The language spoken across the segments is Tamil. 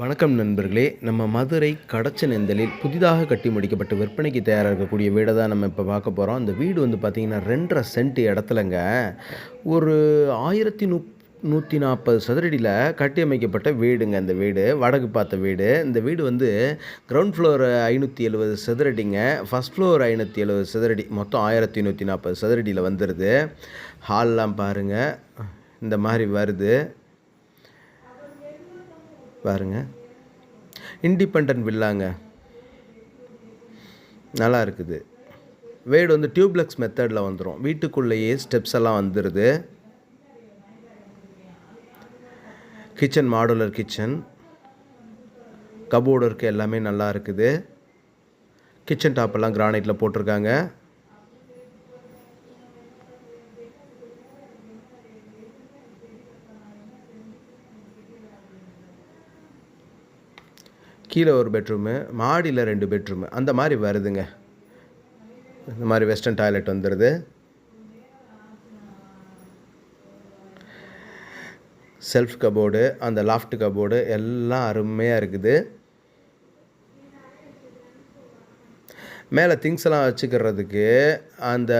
வணக்கம் நண்பர்களே. நம்ம மதுரை கடச்சநெந்தலில் புதிதாக கட்டி முடிக்கப்பட்டு விற்பனைக்கு தயாராக இருக்கக்கூடிய வீடை தான் நம்ம இப்போ பார்க்க போகிறோம் அந்த வீடு வந்து பார்த்திங்கன்னா ரெண்டரை சென்ட் இடத்துலங்க. ஒரு ஆயிரத்தி நூ நூற்றி நாற்பது சதுரடியில் கட்டி அமைக்கப்பட்ட வீடுங்க இந்த வீடு. வடக்கு பார்த்த வீடு. இந்த வீடு வந்து கிரவுண்ட் ஃப்ளோர் ஐநூற்றி எழுபது சதுரடிங்க. ஃபஸ்ட் ஃப்ளோர் ஐநூற்றி எழுபது சதுரடி. மொத்தம் ஆயிரத்தி நூற்றி நாற்பது சதுரடியில் வந்துடுது ஹால்லாம் பாருங்கள் இந்த மாதிரி வருது. பாருங்க. இண்டிபெண்ட் வில்லாங்க நல்லா இருக்குது. வீடு வந்து டியூப்லெக்ஸ் மெத்தடில் வந்துடும் வீட்டுக்குள்ளேயே ஸ்டெப்ஸ் எல்லாம் வந்துடுது கிச்சன் மாடுலர் கிச்சன் கபோர்டு இருக்குது எல்லாமே நல்லா இருக்குது. கிச்சன் டாப்பெல்லாம் கிரானைட்டில் போட்டிருக்காங்க. கீழே ஒரு பெட்ரூமு மாடியில் ரெண்டு பெட்ரூமு அந்த மாதிரி வருதுங்க. இந்த மாதிரி வெஸ்டர்ன் டாய்லெட் வந்துடுது செல்ஃப் கபோர்டு அந்த லாஃப்ட் கபோர்டு எல்லாம் அருமையாக இருக்குது. மேலே திங்ஸ் எல்லாம் வச்சுக்கிறதுக்கு அந்த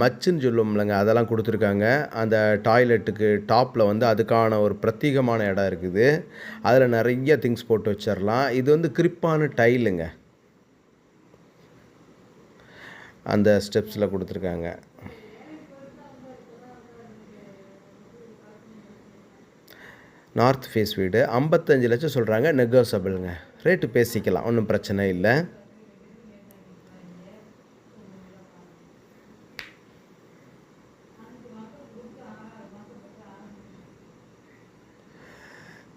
மச்சுன்னு சொல்லுவோம்லங்க அதெல்லாம் கொடுத்துருக்காங்க. அந்த டாய்லெட்டுக்கு டாப்பில் வந்து அதுக்கான ஒரு பிரத்யேகமான இடம் இருக்குது. அதில் நிறைய திங்ஸ் போட்டு வச்சிடலாம் இது வந்து கிரிப்பான டைலுங்க அந்த ஸ்டெப்ஸில் கொடுத்துருக்காங்க. நார்த் ஃபேஸ் வீடு. ஐம்பத்தஞ்சு லட்சம் சொல்கிறாங்க நெகோசபிளுங்க ரேட்டு பேசிக்கலாம் ஒன்றும் பிரச்சனை இல்லை.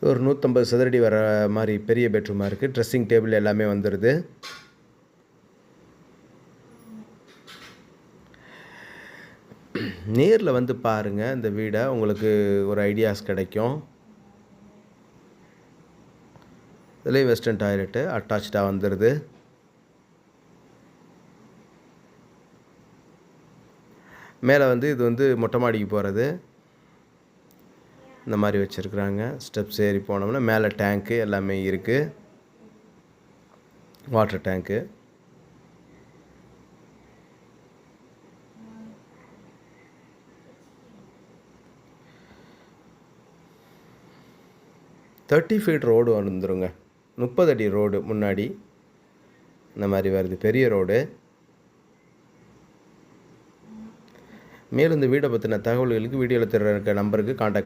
ஒரு நூற்றம்பது சதுரடி வர மாதிரி பெரிய பெட்ரூமாக இருக்குது ட்ரெஸ்ஸிங் டேபிள் எல்லாமே வந்துடுது நேரில் வந்து பாருங்கள் இந்த வீடை. உங்களுக்கு ஒரு ஐடியாஸ் கிடைக்கும். இதுலேயும் வெஸ்டர்ன் டாய்லெட்டு அட்டாச்சாக வந்துடுது மேலே வந்து இது வந்து மொட்டை மாடிக்கு போகிறது இந்த மாதிரி வச்சுருக்குறாங்க. ஸ்டெப்ஸ் ஏறி போனோம்னா மேலே டேங்க்கு எல்லாமே இருக்குது water tank thirty feet road வந்துருங்க. முப்பது அடி ரோடு முன்னாடி. இந்த மாதிரி வருது. பெரிய ரோடு மேலும் இந்த வீடை பற்றின தகவல்களுக்கு வீடியோவில் தெரிய இருக்க நம்பருக்கு காண்டாக்ட்